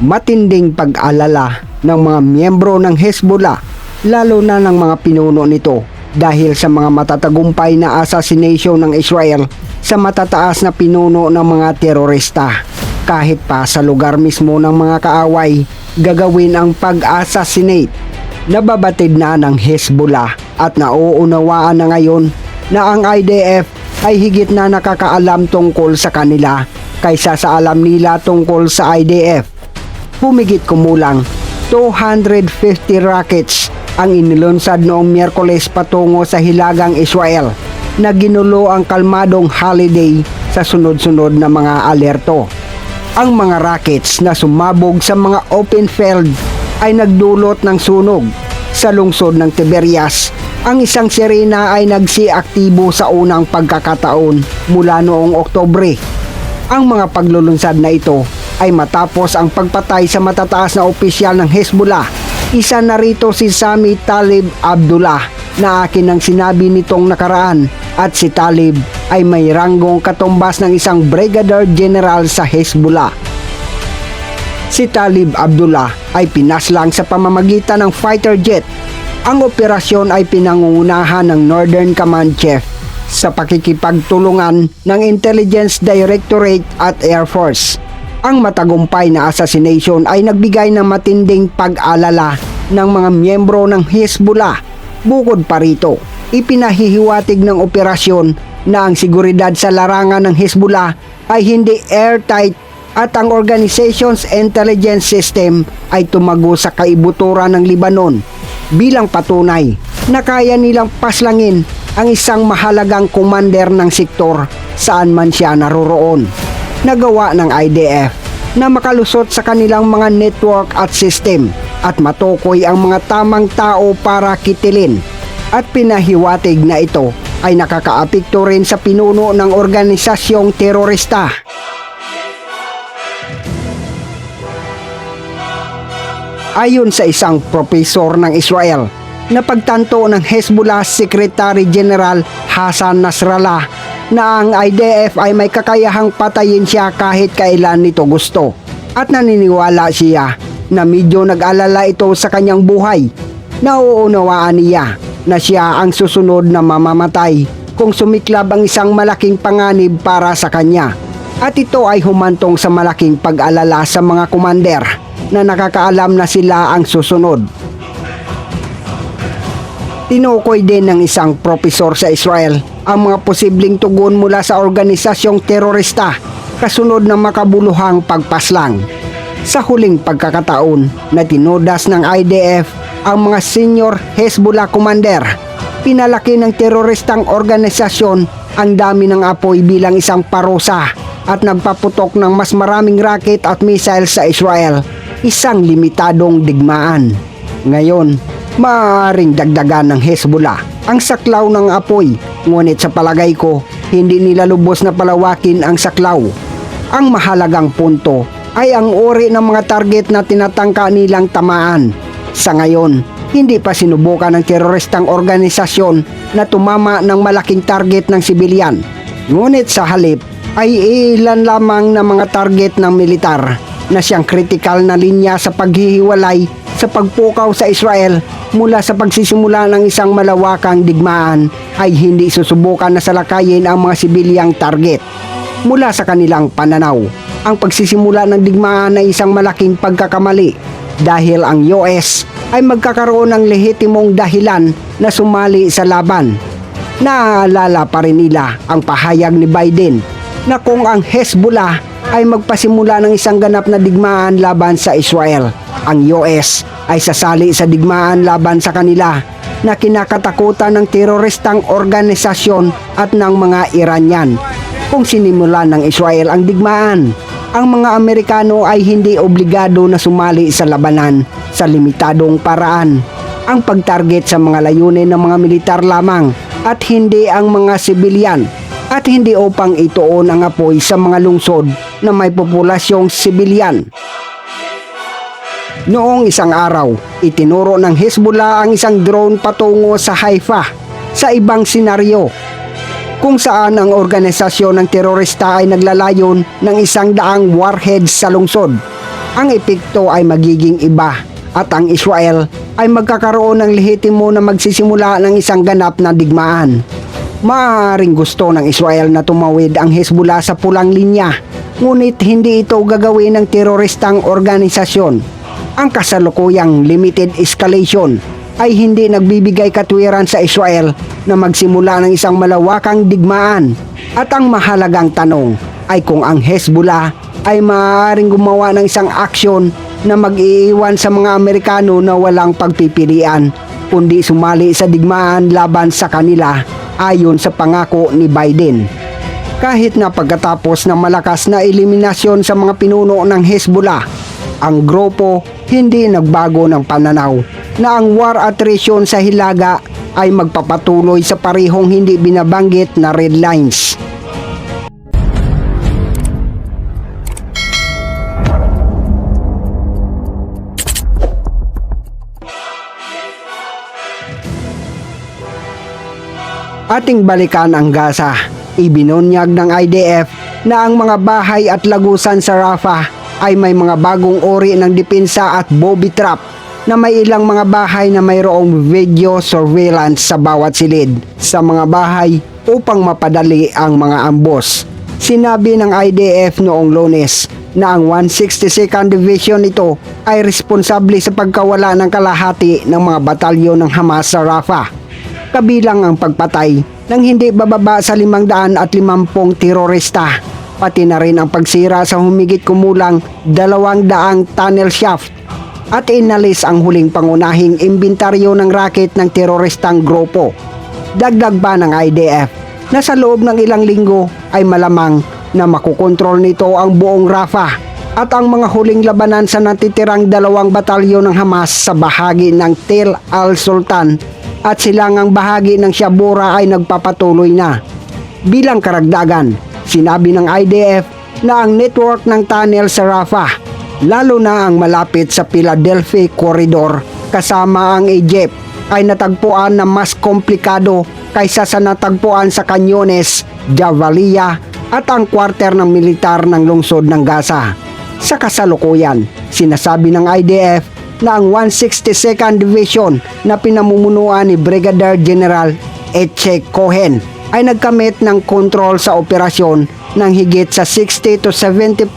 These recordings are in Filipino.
matinding pag-alala ng mga miyembro ng Hezbollah lalo na ng mga pinuno nito dahil sa mga matatagumpay na assassination ng Israel sa matataas na pinuno ng mga terorista. Kahit pa sa lugar mismo ng mga kaaway, gagawin ang pag-assassinate. Nababatid na ng Hezbollah at nauunawaan na ngayon na ang IDF ay higit na nakakaalam tungkol sa kanila kaysa sa alam nila tungkol sa IDF. Humigit kumulang 250 rockets ang inilunsad noong Miyerkules patungo sa Hilagang Israel na ginulo ang kalmadong holiday sa sunod-sunod na mga alerto. Ang mga rockets na sumabog sa mga open field ay nagdulot ng sunog sa lungsod ng Tiberias. Ang isang sirena ay nagsiaktibo sa unang pagkakataon mula noong Oktobre. Ang mga paglulunsad na ito ay matapos ang pagpatay sa matataas na opisyal ng Hezbollah. Isa na rito si Sami Talib Abdullah na akin ang sinabi nitong nakaraan at si Talib ay may ranggong katumbas ng isang brigadier general sa Hezbollah. Si Talib Abdullah ay pinaslang sa pamamagitan ng fighter jet. Ang operasyon ay pinangungunahan ng Northern Command Chief sa pakikipagtulungan ng Intelligence Directorate at Air Force. Ang matagumpay na assassination ay nagbigay ng matinding pag-alala ng mga miyembro ng Hezbollah. Bukod pa rito, ipinahihiwatig ng operasyon na ang seguridad sa larangan ng Hezbollah ay hindi airtight at ang organization's intelligence system ay tumago sa kaibuturan ng Libanon bilang patunay na kaya nilang paslangin ang isang mahalagang commander ng sektor saan man siya naroroon. Nagawa ng IDF na makalusot sa kanilang mga network at system at matukoy ang mga tamang tao para kitilin at pinahiwatig na ito ay nakakaapekto rin sa pinuno ng organisasyong terorista. Ayon sa isang propesor ng Israel, na pagtanto ng Hezbollah Secretary General Hassan Nasrallah na ang IDF ay may kakayahang patayin siya kahit kailan nito gusto. At naniniwala siya na medyo nag-alala ito sa kanyang buhay. Nauunawaan niya na siya ang susunod na mamamatay kung sumiklab ang isang malaking panganib para sa kanya. At ito ay humantong sa malaking pag-alala sa mga kumander na nakakaalam na sila ang susunod. Tinukoy din ng isang propesor sa Israel ang mga posibleng tugon mula sa organisasyong terorista kasunod ng makabuluhang pagpaslang. Sa huling pagkakataon na tinudas ng IDF ang mga senior Hezbollah commander, pinalaki ng teroristang organisasyon ang dami ng apoy bilang isang parusa at nagpaputok ng mas maraming rocket at missile sa Israel, isang limitadong digmaan. Ngayon, maaaring dagdagan ng Hezbollah ang saklaw ng apoy, ngunit sa palagay ko, hindi nila lubos na palawakin ang saklaw. Ang mahalagang punto ay ang uri ng mga target na tinatangka nilang tamaan. Sa ngayon, hindi pa sinubukan ng teroristang organisasyon na tumama ng malaking target ng sibilyan. Ngunit sa halip ay ilan lamang na mga target ng militar na siyang kritikal na linya sa paghihiwalay sa pagpukaw sa Israel mula sa pagsisimula ng isang malawakang digmaan ay hindi susubukan na salakayin ang mga sibilyang target. Mula sa kanilang pananaw, ang pagsisimula ng digmaan ay isang malaking pagkakamali dahil ang US ay magkakaroon ng lehitimong dahilan na sumali sa laban. Naaalala pa rin nila ang pahayag ni Biden na kung ang Hezbollah ay magpasimula ng isang ganap na digmaan laban sa Israel, ang US ay sasali sa digmaan laban sa kanila na kinakatakutan ng teroristang organisasyon at ng mga Iranian. Kung sinimulan ng Israel ang digmaan, ang mga Amerikano ay hindi obligado na sumali sa labanan sa limitadong paraan. Ang pagtarget sa mga layunin ng mga militar lamang at hindi ang mga sibilyan at hindi upang ituon ang apoy sa mga lungsod na may populasyong sibilyan. Noong isang araw, itinuro ng Hezbollah ang isang drone patungo sa Haifa sa ibang senaryo kung saan ang organisasyon ng terorista ay naglalayon ng isang daang warheads sa lungsod. ang epekto ay magiging iba at ang Israel ay magkakaroon ng lehitimo na magsisimula ng isang ganap na digmaan. Maaaring gusto ng Israel na tumawid ang Hezbollah sa pulang linya, ngunit hindi ito gagawin ng teroristang organisasyon. Ang kasalukuyang limited escalation ay hindi nagbibigay katwiran sa Israel na magsimula ng isang malawakang digmaan. At ang mahalagang tanong ay kung ang Hezbollah ay maaaring gumawa ng isang aksyon na mag-iiwan sa mga Amerikano na walang pagpipilian, kundi sumali sa digmaan laban sa kanila ayon sa pangako ni Biden. Kahit na pagkatapos ng malakas na eliminasyon sa mga pinuno ng Hezbollah, ang grupo hindi nagbago ng pananaw na ang war attrition sa Hilaga ay magpapatuloy sa parihong hindi binabanggit na red lines. Ating balikan ang Gaza. Ibinunyag ng IDF na ang mga bahay at lagusan sa Rafah ay may mga bagong uri ng depensa at booby trap na may ilang mga bahay na mayroong video surveillance sa bawat silid sa mga bahay upang mapadali ang mga ambos. Sinabi ng IDF noong lunes na ang 162nd Division ito ay responsable sa pagkawala ng kalahati ng mga batalyon ng Hamas sa Rafah kabilang ang pagpatay ng hindi bababa sa 550 terorista, pati na rin ang pagsira sa humigit kumulang 200 tunnel shaft at inalis ang huling pangunahing imbentaryo ng racket ng teroristang grupo. Dagdag ba ng IDF na sa loob ng ilang linggo ay malamang na makukontrol nito ang buong Rafah at ang mga huling labanan sa natitirang dalawang batalyon ng Hamas sa bahagi ng Tel al-Sultan at silangang bahagi ng Shabura ay nagpapatuloy na. Bilang karagdagan, sinabi ng IDF na ang network ng tunnel sa Rafah, lalo na ang malapit sa Philadelphia Corridor kasama ang Egypt, ay natagpuan na mas komplikado kaysa sa natagpuan sa Canyones, Javalia at ang kwarter ng militar ng lungsod ng Gaza. Sa kasalukuyan, sinasabi ng IDF ang 162nd Division na pinamumunuan ni Brigadier General Eche Cohen ay nagkamit ng kontrol sa operasyon ng higit sa 60 to 70%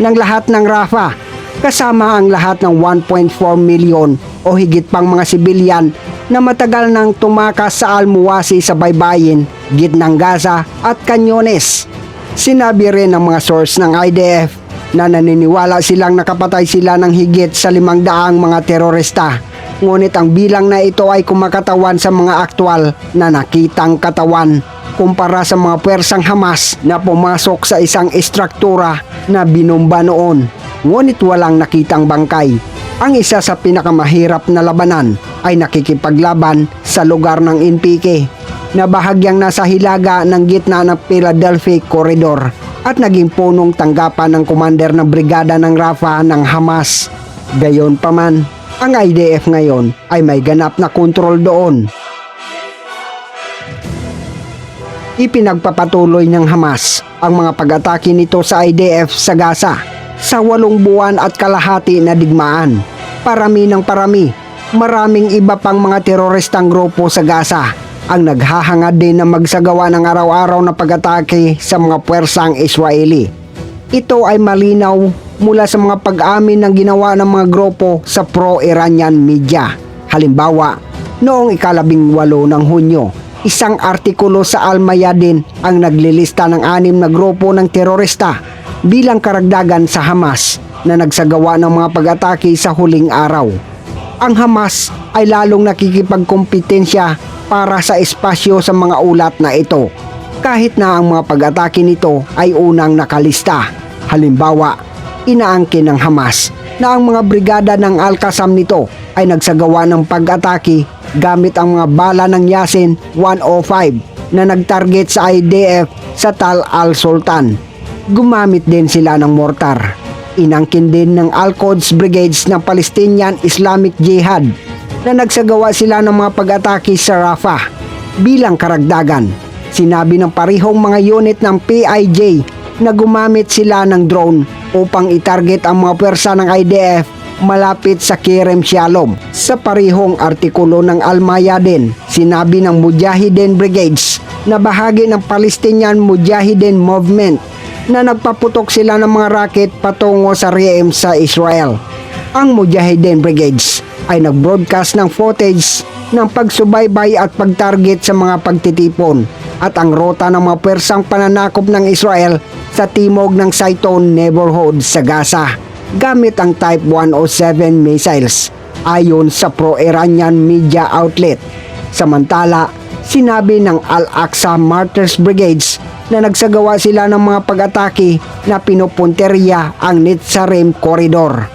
ng lahat ng Rafa kasama ang lahat ng 1.4 milyon o higit pang mga sibilyan na matagal nang tumakas sa Almuwasi sa baybayin, gitnang Gaza at Canyones. Sinabi rin ng mga source ng IDF na naniniwala silang nakapatay sila ng higit sa limang daang mga terorista. Ngunit ang bilang na ito ay kumakatawan sa mga aktwal na nakitang katawan kumpara sa mga pwersang Hamas na pumasok sa isang estruktura na binomba noon. Ngunit walang nakitang bangkay. Ang isa sa pinakamahirap na labanan ay nakikipaglaban sa lugar ng NPK na bahagyang nasa hilaga ng gitna ng Philadelphia Corridor at naging punong tanggapan ng commander ng brigada ng Rafa ng Hamas. Gayon pa man, ang IDF ngayon ay may ganap na kontrol doon. Ipinagpapatuloy ng Hamas ang mga pag-atake nito sa IDF sa Gaza sa walong buwan at kalahati na digmaan. Parami ng parami, maraming iba pang mga teroristang grupo sa Gaza ang naghahangad din na magsagawa ng araw-araw na pag-atake sa mga puwersang Israeli. Ito ay malinaw mula sa mga pag-amin ng ginawa ng mga grupo sa pro-Iranian media. Halimbawa, noong ikalabing walo ng Hunyo, isang artikulo sa Al-Mayadin ang naglilista ng anim na grupo ng terorista bilang karagdagan sa Hamas na nagsagawa ng mga pag-atake sa huling araw. Ang Hamas ay lalong nakikipagkompetensya para sa espasyo sa mga ulat na ito kahit na ang mga pag-atake nito ay unang nakalista. Halimbawa, inaangkin ng Hamas na ang mga brigada ng Al-Qassam nito ay nagsagawa ng pag-atake gamit ang mga bala ng Yasin 105 na nagtarget sa IDF sa Tal al-Sultan. Gumamit din sila ng mortar. Inangkin din ng Al-Quds Brigades ng Palestinian Islamic Jihad na nagsagawa sila ng mga pag-atake sa Rafah. Bilang karagdagan, sinabi ng parihong mga unit ng PIJ na gumamit sila ng drone upang itarget ang mga pwersa ng IDF malapit sa Kerem Shalom. Sa parihong artikulo ng Al-Mayadin, sinabi ng Mujahideen Brigades na bahagi ng Palestinian Mujahideen Movement na nagpaputok sila ng mga rocket patungo sa Riyem sa Israel. Ang Mujahideen Brigades ay nag-broadcast ng footage ng pagsubaybay at pagtarget sa mga pagtitipon at ang rota ng mga pwersang pananakop ng Israel sa timog ng Saiton neighborhood sa Gaza gamit ang Type 107 missiles ayon sa pro-Iranian media outlet. Samantala, sinabi ng Al-Aqsa Martyrs Brigades na nagsagawa sila ng mga pag-atake na pinupunteriya ang Nitzarim Corridor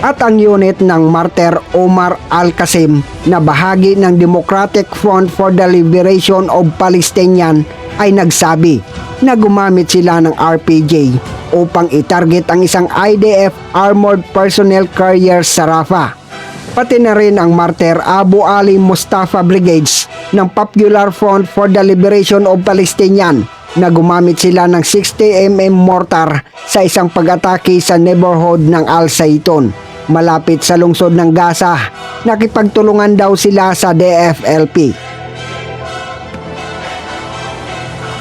at ang unit ng Martyr Omar Al-Qasim na bahagi ng Democratic Front for the Liberation of Palestinian ay nagsabi na gumamit sila ng RPG upang itarget ang isang IDF Armored Personnel Carrier sa Rafah. Pati na rin ang Martyr Abu Ali Mustafa Brigades ng Popular Front for the Liberation of Palestinian na gumamit sila ng 60mm mortar sa isang pag-atake sa neighborhood ng Al Saiton malapit sa lungsod ng Gaza. Nakipagtulungan daw sila sa DFLP.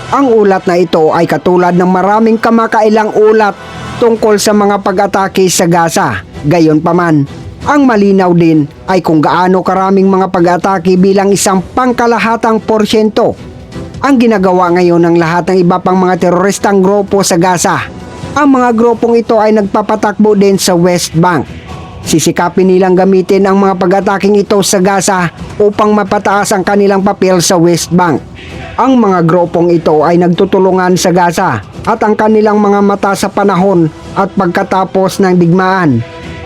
Ang ulat na ito ay katulad ng maraming kamakailang ulat tungkol sa mga pag-atake sa Gaza. Gayon paman, ang malinaw din ay kung gaano karaming mga pag-atake bilang isang pangkalahatang porsyento ang ginagawa ngayon ng lahat ng iba pang mga teroristang grupo sa Gaza. Ang mga grupong ito ay nagpapatakbo din sa West Bank. Sisikapin nilang gamitin ang mga pag-ataking ito sa Gaza upang mapataas ang kanilang papel sa West Bank. Ang mga grupong ito ay nagtutulungan sa Gaza at ang kanilang mga mata sa panahon at pagkatapos ng digmaan.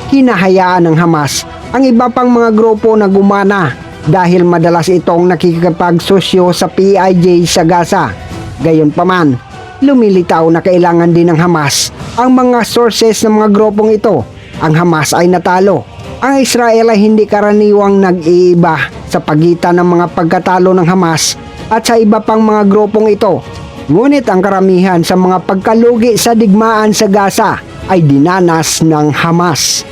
Hinahayaan ng Hamas ang iba pang mga grupo na gumana dahil madalas itong nakikipagsosyo sa PIJ sa Gaza. Gayunpaman, lumilitaw na kailangan din ng Hamas ang mga sources ng mga grupong ito. Ang Hamas ay natalo. Ang Israel ay hindi karaniwang nag-iiba sa pagitan ng mga pagkatalo ng Hamas at sa iba pang mga grupong ito. Ngunit ang karamihan sa mga pagkalugi sa digmaan sa Gaza ay dinanas ng Hamas.